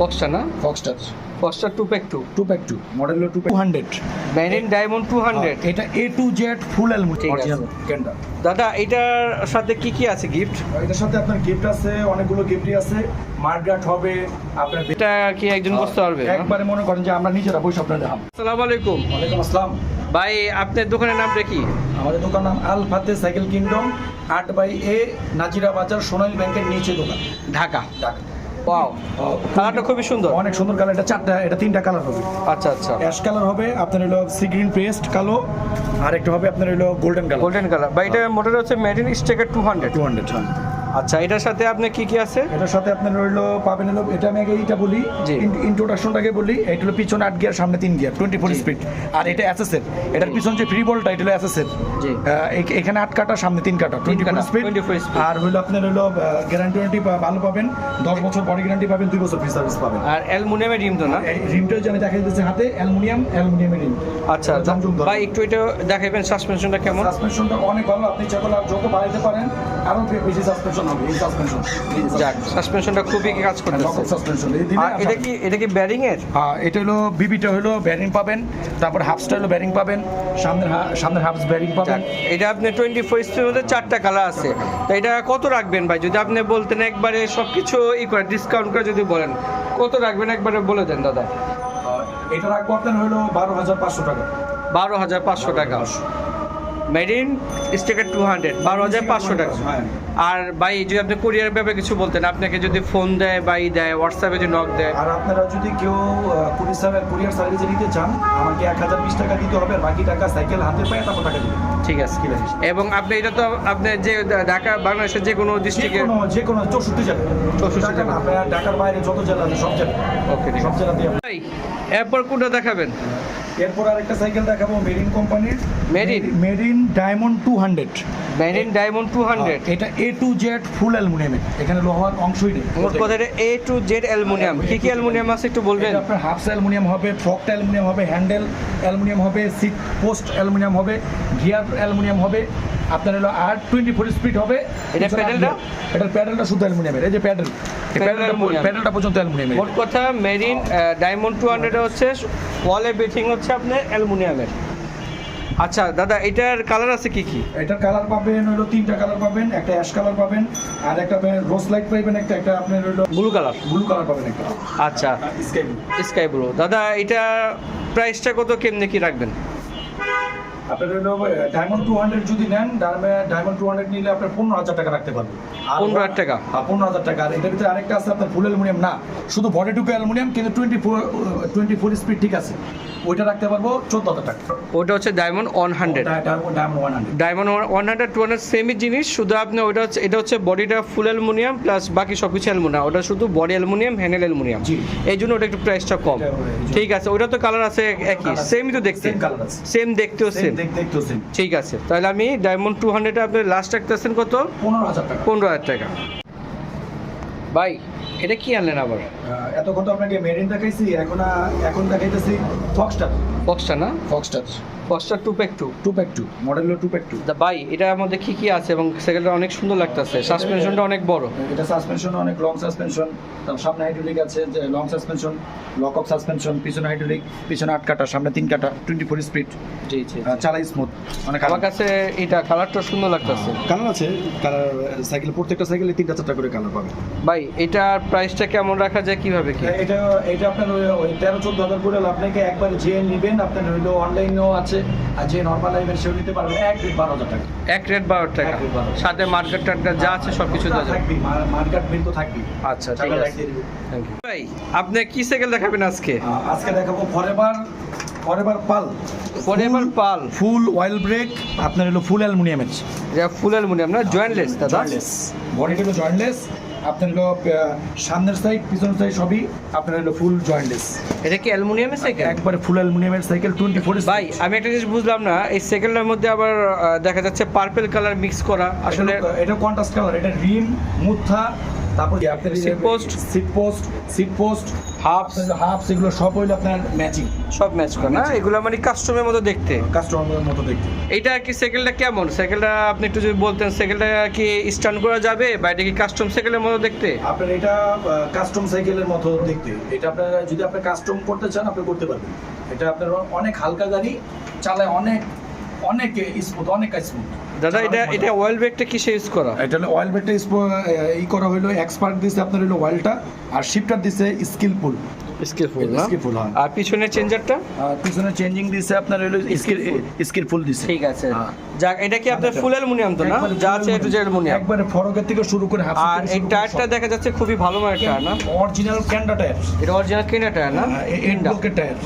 বক্সটা না? ফক্সটার বক্সটা two pack two two pack two model হলো টু টু হান্ড্রেড ব্যানিন ডায়মন্ড টু হান্ড্রেড এটা এ টু জেড ফুল আছে। ক্যান্ডা দাদা এটার সাথে কি কি আছে গিফট এটার সাথে আপনার গিফট আছে অনেকগুলো গিফটই আছে। মার্গাট হবে আপনার এটা কি একজন বুঝতে পারবে? একবারে মনে করেন যে আমরা নিজেরা বসে আপনার দেখাবো। আসসালামু আলাইকুম। ওয়ালাইকুম আসসালাম। ভাই আপনার দোকানের নামটা কি? আমাদের দোকান নাম আল ফাতে সাইকেল কিংডম আট বাই এ নাজিরা বাজার সোনালী ব্যাংকের নিচে দোকান। ঢাকা। ঢাকা। ওয়াও কালারটা খুবই সুন্দর। অনেক সুন্দর কালার এটা চারটা এটা তিনটা কালার হবে। আচ্ছা আচ্ছা। অ্যাশ কালার হবে আপনার হলো সি গ্রিন পেস্ট কালো আর একটা হবে আপনার হলো গোল্ডেন কালার গোল্ডেন কালার বা এটা মোটর হচ্ছে মেডিন স্টেকার টু হান্ড্রেড টু হান্ড্রেড আচ্ছা এটার সাথে আপনি কি কি আছে? এটার সাথে আপনার রইল পাবেন হলো এটা আমি আগে এইটা বলি। ইন্ট্রোডাকশনটাকে বলি এটা হলো পিছনে আট গিয়ার সামনে তিন গিয়ার টোয়েন্টি ফোর। স্পিড আর এটা অ্যাসেসের এটার পিছন যে ফ্রি বলটা এটা হলো অ্যাসেসের জি। এখানে আট কাটা সামনে তিন কাটা টোয়েন্টি ফোর স্পিড আর হলো আপনার হলো গ্যারান্টি ওয়ারেন্টি ভালো পাবেন দশ বছর বডি গ্যারান্টি পাবেন দুই বছর ফ্রি সার্ভিস পাবেন। আর অ্যালুমিনিয়ামের রিম তো না? রিমটা যে আমি দেখাই দিচ্ছি হাতে অ্যালুমিনিয়াম অ্যালুমিনিয়ামের রিম। আচ্ছা ভাই একটু এটা দেখাবেন সাসপেনশনটা কেমন? সাসপেনশনটা অনেক ভালো আপনি আর যত বাড়াইতে পারেন আরও বেশি সাসপেনশন হবে এই সাসপেনশন যাক সাসপেনশনটা খুবই কাজ করতেছে। সাসপেনশন আর এটা কি এটা কি ব্যারিং এর? হ্যাঁ এটা হলো বিবিটা হলো ব্যারিং পাবেন তারপর হাফসটা হলো ব্যারিং পাবেন সামনের সামনের হাফস ব্যারিং পাবেন। এটা আপনি টোয়েন্টি ফোর স্পিডের মধ্যে চারটা কালার আছে। তো এটা কত রাখবেন ভাই? যদি আপনি বলতেন একবারে সব কিছু ই করে ডিসকাউন্ট করে যদি বলেন। কত রাখবেন একবারে বলে দেন দাদা? এটা রাখব আপনার হলো বারো হাজার পাঁচশো টাকা। বারো হাজার পাঁচশো টাকা। মেরিন স্টিকার টু হান্ড্রেড বারো হাজার পাঁচশো টাকা। হ্যাঁ। আর ভাই যদি আপনি কুরিয়ার ব্যাপারে কিছু বলতেন আপনাকে যদি ফোন দেয় বা ই দেয় হোয়াটসঅ্যাপে যদি নক দেয়। আর আপনারা যদি কেউ কুরিয়ার সার্ভিস কুরিয়ার সার্ভিসে নিতে চান আমাকে এক হাজার বিশ টাকা দিতে হবে আর বাকি টাকা সাইকেল হাতে পায়ে তারপর টাকা দিবেন। ঠিক আছে। ঠিক আছে। এবং আপনি এটা তো আপনি যে ঢাকা বাংলাদেশের যে কোনো যে ডিস্ট্রিক্টে কোনো যে কোনো চৌষট্টি জেলা। 64 ঢাকা জেলা। আপনার ঢাকার বাইরে যত জেলা আছে সব জেলা। ওকে ঠিক সব জেলাতেই ভাই এরপর কোনটা দেখাবেন? এরপর আরেকটা সাইকেল দেখাবো মেরিন কোম্পানির Marin Marin diamond two hundred Marin diamond two hundred এটা এ টু জেড ফুল অ্যালুমিনিয়ামের এখানে লোহার অংশই নেই মোট কথা এটা এ টু জেড অ্যালুমিনিয়াম কি কি অ্যালুমিনিয়াম আছে একটু বলবেন? আপনার হাফস অ্যালুমিনিয়াম হবে ফ্রকটা অ্যালুমিনিয়াম হবে হ্যান্ডেল অ্যালুমিনিয়াম হবে সিট পোস্ট অ্যালুমিনিয়াম হবে গিয়ার অ্যালুমিনিয়াম হবে আপনার হলো আর টোয়েন্টি ফোর স্পিড হবে। এটা প্যাডেলটা? এটার প্যাডেলটা শুধু অ্যালুমিনিয়ামের এই যে প্যাডেল প্যাডেলটা পর্যন্ত অ্যালুমিনিয়ামের মোট কথা মেরিন ডায়মন্ড টু হান্ড্রেড হচ্ছে ওয়ালে বেথিং হচ্ছে আপনার অ্যালুমিনিয়ামের আচ্ছা দাদা এটার কালার আছে কি কি? এটার কালার পাবেন হলো তিনটা কালার পাবেন একটা অ্যাশ কালার পাবেন আর একটা রোজ লাইট পাবেন একটা একটা আপনার হলো ব্লু কালার ব্লু কালার পাবেন একটা। আচ্ছা স্কাই ব্লু স্কাই ব্লু দাদা এটা প্রাইসটা কত কেমনে কি রাখবেন? আপনার হলো ডায়মন্ড টু হান্ড্রেড যদি নেন ডায়মন্ড টু হান্ড্রেড নিলে আপনার পনেরো হাজার টাকা রাখতে পারবেন। আর 15,000 টাকা? হ্যাঁ পনেরো হাজার টাকা। আর এটার ভিতরে আরেকটা আছে আপনার ফুল অ্যালুমিনিয়াম না শুধু বডিটুকু অ্যালুমিনিয়াম কিন্তু twenty four twenty four speed ঠিক আছে। ওইটা রাখতে পারব চোদ্দ হাজার টাকা ওটা হচ্ছে diamond one hundred diamond one hundred diamond one hundred two hundred সেমই জিনিস শুধু আপনি ওটা হচ্ছে এটা হচ্ছে বডিটা ফুল অ্যালুমিনিয়াম প্লাস বাকি সব কিছু অ্যালুমিনিয়াম ওটা শুধু বডি অ্যালুমিনিয়াম হ্যান্ডেল অ্যালুমিনিয়াম জি। এই জন্য ওটা একটু প্রাইসটা কম। ঠিক আছে ওটা তো কালার আছে একই সেমই তো দেখতে। সেম দেখতেও সেম দেখতে দেখতে সেম ঠিক আছে তাহলে আমি ডায়মন্ড টু হান্ড্রেড আপনি লাস্ট রাখতেছেন কত? পনেরো হাজার টাকা। পনেরো হাজার টাকা। ভাই এটা কি আনলেন আবার? আহ, এতক্ষণ তো আপনাকে মেরিন দেখাইছি এখন এখন দেখাইতেছি ফক্সটার বক্সটা না? Foxter Foxter two pack two two pack two model two pack two দা ভাই এটার মধ্যে কি কি আছে এবং সেকেন্ডটা অনেক সুন্দর লাগতেছে সাসপেনশনটা অনেক বড়। এটা সাসপেনশন অনেক লং সাসপেনশন তার সামনে হাইড্রোলিক আছে যে long suspension lock off suspension পিছনে হাইড্রোলিক পিছনে আট কাটা সামনে তিন কাটা টোয়েন্টি ফোর স্পিড জি জি। চালাই স্মুথ অনেক আমার কাছে এটা কালারটা সুন্দর লাগতেছে। কালার আছে কালার সাইকেল প্রত্যেকটা সাইকেলে তিনটা চারটা করে কালার পাবে। ভাই এটার প্রাইসটা কেমন রাখা যায় কীভাবে কি? এটা এটা আপনার ওই- তেরো চোদ্দ হাজার করে আপনাকে একবার যে নেবেন আপনার হইল অনলাইনেও আছে আর যে নর্মাল নেবেন সেও নিতে পারবেন এক রেট বারো হাজার টাকা। এক রেট বারো টাকা। সাথে মার্কেট টার্কেট যা আছে সব কিছু দেওয়া যাবে। মার্কেট বিল তো থাকবি আচ্ছা ঠিক আছে। থ্যাংক ইউ ভাই আপনি কি সাইকেল দেখাবেন আজকে? আজকে দেখাবো forever forever Pal forever Pal full oil brake আপনার হলো ফুল অ্যালুমিনিয়ামের এটা ফুল অ্যালুমিনিয়াম না জয়েন্টলেস দাদা? জয়েন্টলেস বডিটা হলো জয়েন্টলেস আপনার হলো সামনের সাইড পিছনের সাইড সবই আপনার হলো ফুল জয়েন্টলেস এটা কি অ্যালুমিনিয়ামের সাইকেল একবারে ফুল অ্যালুমিনিয়ামের সাইকেল টোয়েন্টি ফোর ভাই আমি একটা জিনিস বুঝলাম না এই সাইকেলটার মধ্যে আবার দেখা যাচ্ছে পার্পল কালার মিক্স করা আসলে এটা কন্ট্রাস্ট কালার এটা রিম মুথা তারপর আপনার Seat post seat post seat post half half সেগুলো সব হইল আপনার ম্যাচিং সব ম্যাচ করে না? এগুলো মানে কাস্টমের মতো দেখতে। কাস্টমারের মতো দেখতে। এইটা কি সাইকেলটা কেমন? সাইকেলটা আপনি একটু যদি বলতেন সাইকেলটা কি স্ট্যান্ড করা যাবে বা এটা কি কাস্টম সাইকেলের মতো দেখতে? আপনার এটা কাস্টম সাইকেলের মতো দেখতে। এটা আপনার যদি আপনি কাস্টম করতে চান আপনি করতে পারবেন। এটা আপনার অনেক হালকা গাড়ি চালায় অনেক অনেক স্মুথ অনেক স্মুথ দাদা এটা এটা অয়েল ব্যাগটা কিসে ইউজ করা? এটা হলো অয়েল ব্যাগটা ই করা হলো এক্সপার্ট দিছে আপনার হলো অয়েলটা আর শিফটার দিছে স্কিলফুল স্কিলফুল না? Skillful, হ্যাঁ। আর পিছনের চেঞ্জারটা? পিছনে চেঞ্জিং দিছে আপনার হলো স্কিলফুল দিছে। ঠিক আছে। হ্যাঁ। যাক এটা কি আপনার ফুল অ্যালুমিনিয়াম তো না? যা আছে একটু যে অ্যালুমিনিয়াম। একবারে ফরকের থেকে শুরু করে হাফ আর এই টায়ারটা দেখা যাচ্ছে খুবই ভালো মানের টায়ার না? অরিজিনাল ক্যান্ডা টায়ার এটা অরিজিনাল কিনা টায়ার না? ব্লকের টায়ার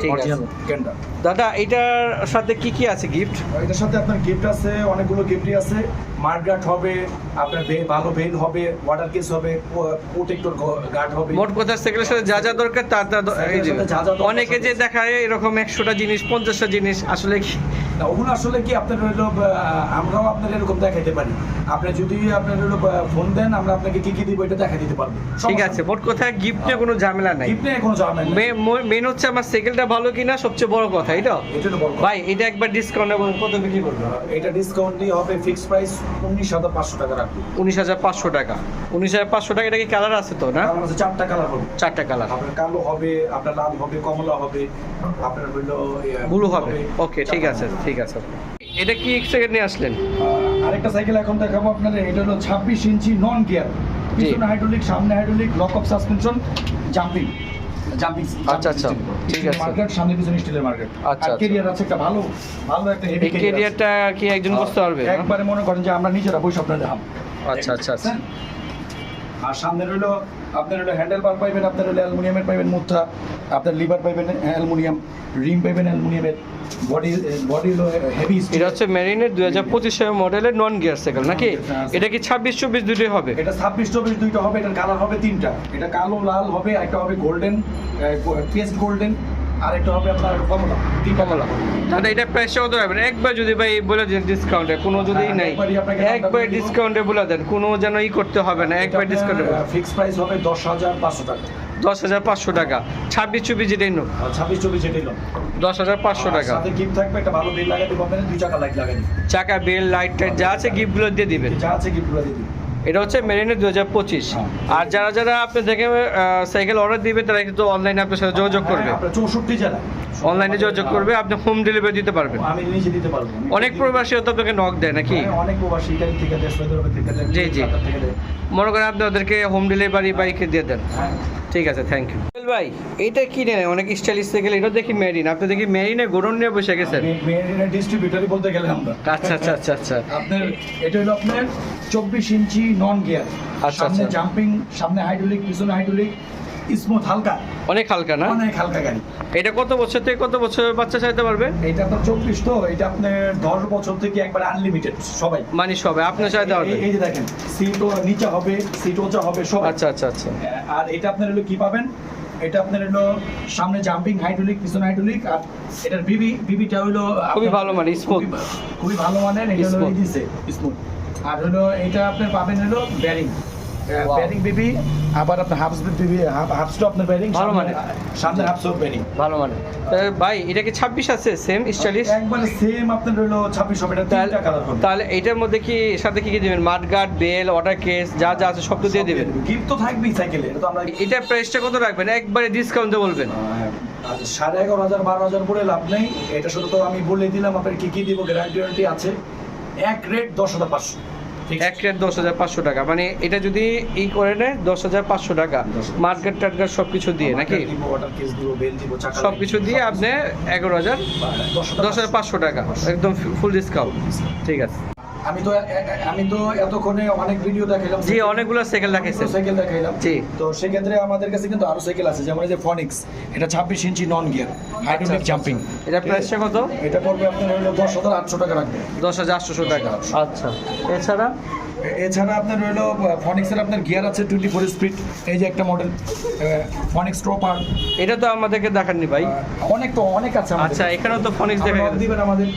ঠিক আছে। ক্যান্ডা দাদা এটার সাথে কি কি আছে গিফট এটার সাথে আপনার গিফট আছে অনেকগুলো গিফটই আছে। মার্গার্ড হবে আপনার ভালো বেল হবে ওয়াটার কেস হবে প্রোটেক্টর গার্ড হবে। মোট কথা সাইকেলের সাথে যা যা দরকার তার অনেকে যে দেখায় এরকম একশোটা জিনিস পঞ্চাশটা জিনিস আসলে কি? ওগুলো আসলে কি আপনার আহ, আমরাও আপনার এরকম দেখাইতে পারি? আপনি যদি আপনার হলো ফোন দেন আমরা আপনাকে কি কি দিব এটা দেখা দিতে পারব। ঠিক আছে মোট কথা গিফট কোনো ঝামেলা নাই। গিফট কোনো ঝামেলা নেই। মেন হচ্ছে আমার সাইকেলটা ভালো কিনা সবচেয়ে বড় কথা এটা এটা বড় ভাই এটা একবার ডিসকাউন্টে বলুন কত বিক্রি করবে? এটা ডিসকাউন্ট দিয়ে হবে ফিক্স প্রাইস উনিশ হাজার পাঁচশো টাকা রাখব। উনিশ হাজার পাঁচশো টাকা। উনিশ হাজার পাঁচশো টাকা এটা কি কালার আছে তো না? চারটা কালার হবে। চারটা কালার আপনার কালো হবে আপনার লাল হবে কমলা হবে আপনার হইল ব্লু হবে। ওকে ঠিক আছে ঠিক আছে। এটা কি সেকেন্ড নিয়ে আসলেন? আরেকটা সাইকেল এখন দেখাবো আপনাদের এটা হলো ছাব্বিশ ইঞ্চি নন গিয়ার পিছনে হাইড্রোলিক সামনে hydraulic lock off suspension jumping jumping আচ্ছা, আচ্ছা, ঠিক আছে। মার্কেট সামনে পিছনে স্টিলের মার্কেট আচ্ছা, আচ্ছা। কেরিয়ার আছে একটা ভালো ভালো একটা হেভি কেরিয়ারটা কি একজন বসতে পারবে? একবারে মনে করেন যে আমরা নিজেরা দেখাম আচ্ছা, আচ্ছা, আচ্ছা। আর সামনে রইল আপনার হলো হ্যান্ডেল বার পাইবেন আপনার হলো অ্যালুমিনিয়ামের পাইবেন মুথা আপনার লিভার পাইবেন অ্যালুমিনিয়াম রিম পাইবেন অ্যালুমিনিয়ামের বডি বডি হলো হেভি এটা হচ্ছে মেরিনের দুই হাজার পঁচিশ মডেলের নন গিয়ার সাইকেল নাকি? হ্যাঁ, এটা কি ছাব্বিশ চব্বিশ দুটোই হবে? এটা ছাব্বিশ চব্বিশ দুইটা হবে এটার কালার হবে তিনটা। এটা কালো লাল হবে একটা হবে গোল্ডেন পেস্ট গোল্ডেন আর একটা হবে আপনার কমলা কমলা। দাদা এটা প্রাইসটা কত রাখবেন একবার যদি ভাই বলে দেন ডিসকাউন্টে কোনো যদি হ্যাঁ, নাই। একবার ডিসকাউন্টে বলে দেন কোনো যেন ই করতে হবে না একবার ডিসকাউন্টে ফিক্স প্রাইস হবে দশ হাজার পাঁচশো টাকা। দশ হাজার পাঁচশো টাকা। ছাব্বিশ চব্বিশ যেটাই নো ছাব্বিশ চব্বিশ এটাই লোন দশ হাজার পাঁচশো টাকা। সাথে গিফট থাকবে একটা ভালো বিল লাগাই দিব দুই চাকা লাইট লাগাই চাকা বেল লাইট টাইট যা আছে গিফটগুলো দিয়ে দিবেন। যা আছে গিফটগুলো দিয়ে দিব এটা হচ্ছে মেরিনের দু হাজার পঁচিশ। হ্যাঁ। আর যারা যারা আপনি দেখে সাইকেল অর্ডার দিবে তারা কিন্তু অনলাইনে আপনার সাথে যোগাযোগ করবে। হ্যাঁ, চৌষট্টি জেলা। অনলাইনে যোগাযোগ করবে আপনি হোম ডেলিভারি দিতে পারবেন। আমি নিজে দিতে পারব। অনেক প্রবাসী হয়তো আপনাকে নক দেয় নাকি? হ্যাঁ, অনেক প্রবাসী থেকে জি, জি। মনে করেন আপনি ওদেরকে হোম ডেলিভারি বাইকে দিয়ে দেন। ঠিক আছে থ্যাংক ইউ ভাই এটা কি নেয় অনেক স্টাইলিশ থেকে এটা দেখি মেরিন আপনি দেখি মেরিনে গোডন নিয়ে বসে গেছেন। ডিস্ট্রিবিউটারই বলতে গেলে আমরা। আচ্ছা আচ্ছা আচ্ছা আচ্ছা। আপনার এটা হলো আপনার চব্বিশ ইঞ্চি নন গিয়ার আচ্ছা, সামনে আচ্ছা। জাম্পিং সামনে হাইড্রোলিক পিছনে হাইড্রোলিক স্মুথ হালকা। অনেক হালকা না? অনেক হালকা গাড়ি। এটা কত বছর থেকে কত বছর বাচ্চা চাইতে পারবে? এটা তো চব্বিশ তো এটা আপনার দশ বছর থেকে একবার আনলিমিটেড সবাই। মানে সবে আপনি চাইতে পারবেন? এই- যে দেখেন সিট নিচে হবে সিট উঁচা হবে সব আচ্ছা আচ্ছা আচ্ছা। আর এটা আপনার হলো কি পাবেন? এটা আপনার হলো সামনে জাম্পিং হাইড্রোলিক পিছনে হাইড্রোলিক আর এটার বিবি বিবিটা হলো খুবই ভালো মানে smooth। খুবই- খুবই ভালো মানের এটা হলো দিছে স্মুথ আর হলো এটা আপনার পাবেন হলো ব্যারিং Wow. ব্যারিং বিবি আবার আপনার হাফস বিবি হাফ স্টপ আপনার ব্যারিং ভালো মানের। সামনে হাফ স্টপ ব্যারিং ভালো মানে। ভাই এটা কি ছাব্বিশ আছে? সেম স্টাইলিশ একবারে সেম আপনার হলো ছাব্বিশ হবে। এটা তিনটা কালার হবে। তাহলে এটার মধ্যে কি সাথে কি কি দিবেন? বেল ওয়াটার কেস যা যা আছে সব তো দিয়ে দিবেন? গিফট তো থাকবেই সাইকেলে এটা তো আমরা এটা প্রাইসটা কত রাখবেন? একবারে ডিসকাউন্টে বলবেন। সাড়ে এগারো হাজার বারো হাজার করে লাভ নেই। এটা শুধু তো আমি বলে দিলাম আপনার কি কি দিব? গ্যারান্টি আছে। এক রেট দশ হাজার পাঁচশো। এক রেট দশ হাজার পাঁচশো টাকা। মানে এটা যদি ই করে নেয় দশ হাজার পাঁচশো টাকা। মার্কেট টার্গেট সব কিছু দিয়ে নাকি? সব কিছু দিয়ে আপনি এগারো হাজার দশ হাজার পাঁচশো। টাকা। একদম ফুল ডিসকাউন্ট ঠিক আছে। আমি তো আমি তো এতক্ষণে অনেক ভিডিও দেখাইলাম। জি অনেকগুলো সাইকেল দেখাইছে সাইকেল দেখাইলাম। জি। তো সেক্ষেত্রে আমাদের কাছে কিন্তু আরও সাইকেল আছে যেমন এই যে ফনিক্স এটা ছাব্বিশ inch non gear hydraulic jumping এটা প্রাইসটা কত? এটা পড়বে আপনার হলো দশ হাজার আটশো টাকা রাখবে দশ হাজার আটশোশো টাকা। আচ্ছা। এছাড়া? এছাড়া আপনার হলো ফনিক্সের আপনার গিয়ার আছে টোয়েন্টি ফোর স্পিড এই যে একটা মডেল ফনিক্স ট্রপার এটা তো আমাদেরকে দেখাননি ভাই। অনেক তো অনেক আছে আমাদের। আচ্ছা এখানেও তো ফনিক্স দেখা দিবেন আমাদের।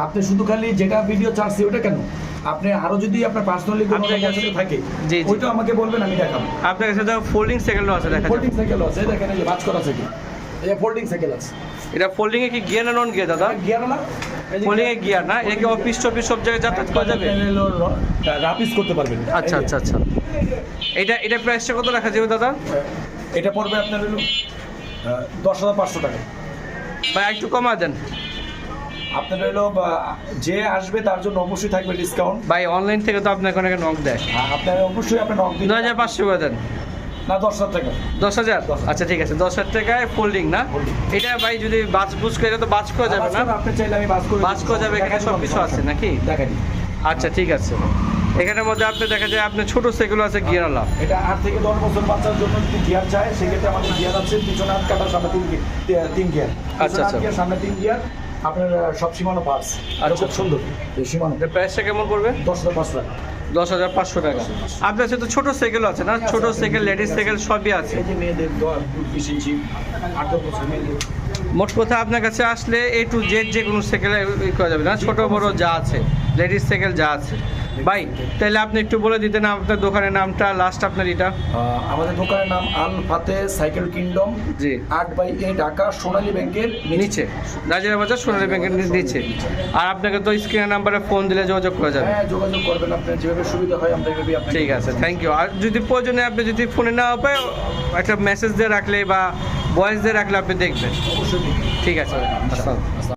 আপনি শুধু খালি যেটা ভিডিও চাচ্ছি ওটা কেন? আপনি আরও যদি আপনার পার্সোনালি কোনো কাছে- থাকে জি, জি। ওইটা আমাকে বলবেন আমি দেখাবো। আপনার কাছে তো ফোল্ডিং সাইকেলও আছে দেখা ফোল্ডিং যাবে সাইকেল আছে দেখেন এই যে বাজ করা সাইকেল এই ফোল্ডিং সাইকেল আছে। এটা ফোল্ডিং এ কি গিয়ার না নন গিয়ার দাদা গিয়ার না এ গিয়ার না এটা কি অফিস টফিস সব জায়গায় যাতায়াত করা যাবে? আপনি রাপিস করতে পারবেন। আচ্ছা আচ্ছা আচ্ছা। এটা এটা প্রাইসটা কত রাখা যাবে দাদা? এটা পড়বে আপনার দশ হাজার পাঁচশো টাকা। ভাই একটু কমা দেন। আপনার হলো যে আসবে তার জন্য অবশ্যই থাকবে ডিসকাউন্ট ভাই অনলাইন থেকে তো আপনাকে অনেকে নক দেয়। আপনার অবশ্যই আপনার নক দিন দু হাজার পাঁচশো করে দেন। না দশ হাজার টাকা। দশ হাজার? আচ্ছা ঠিক আছে দশ হাজার টাকায় ফোল্ডিং না? এটা ভাই যদি বাস বুস করে এটা তো বাস করা যাবে না? আপনি চাইলে আমি বাস করে বাস করা যাবে এখানে সব কিছু আছে নাকি? দিই। আচ্ছা ঠিক আছে। এখানের মধ্যে আপনি দেখা যায় আপনার ছোট সাইকেল আছে গিয়ারওয়ালা এটা আট থেকে দশ বছর বাচ্চার জন্য যদি গিয়ার চায় সেক্ষেত্রে আমাদের গিয়ার আছে পিছনে আট কাটা সামনে তিন তিন গিয়ার আচ্ছা, আচ্ছা। গিয়ার সামনে তিন গিয়ার আপনার সব সীমানো পার্স আচ্ছা। খুব সুন্দর। এই সীমানো। প্রাইসটা কেমন পড়বে? দশ হাজার পাঁচশো টাকা। দশ হাজার পাঁচশো টাকা। আপনার কাছে তো ছোট সাইকেল আছে না? ছোট সাইকেল লেডিস সাইকেল সবই আছে। মোট কথা আপনার কাছে আসলে এ টু জেড যে কোনো সাইকেল করা যাবে না? ছোট বড় যা আছে লেডিস সাইকেল যা আছে। ভাই তাহলে আপনি একটু বলে দিতেন আপনার দোকানের নামটা লাস্ট আপনার এটা। আমাদের দোকানের নাম আল ফাতে সাইকেল কিংডম জি। আট বাই এ ঢাকা সোনালী ব্যাংকের নিচে। রাজিয়া বাজার সোনালী ব্যাংকের নিচে। আর আপনাকে তো স্ক্রিনের নাম্বারে ফোন দিলে যোগাযোগ করা যাবে। হ্যাঁ যোগাযোগ করবেন আপনার যেভাবে সুবিধা হয় আমরা আপনাকে ঠিক আছে থ্যাংক ইউ আর যদি প্রয়োজনে আপনি যদি ফোনে না পায় একটা মেসেজ দিয়ে রাখলে বা ভয়েস দিয়ে রাখলে আপনি দেখবেন। অবশ্যই ঠিক আছে